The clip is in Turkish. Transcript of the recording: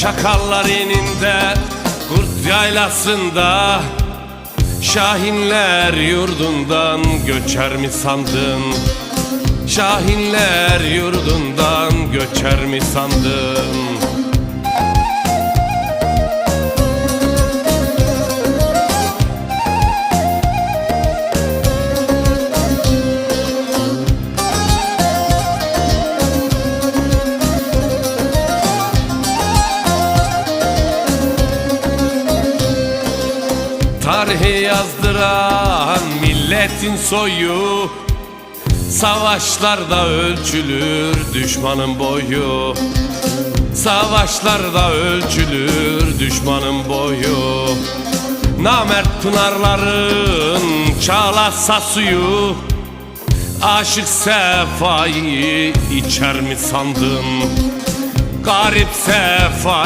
Çakallar eninde Kurt yaylasında Şahinler yurdundan göçer mi sandın? Şahinler yurdundan göçer mi sandın? Tarihi yazdıran milletin soyu Savaşlarda ölçülür düşmanın boyu. Savaşlarda ölçülür düşmanın boyu. Namert pınarların çağlasa suyu Aşık sefayı içer mi sandın? Garip sefa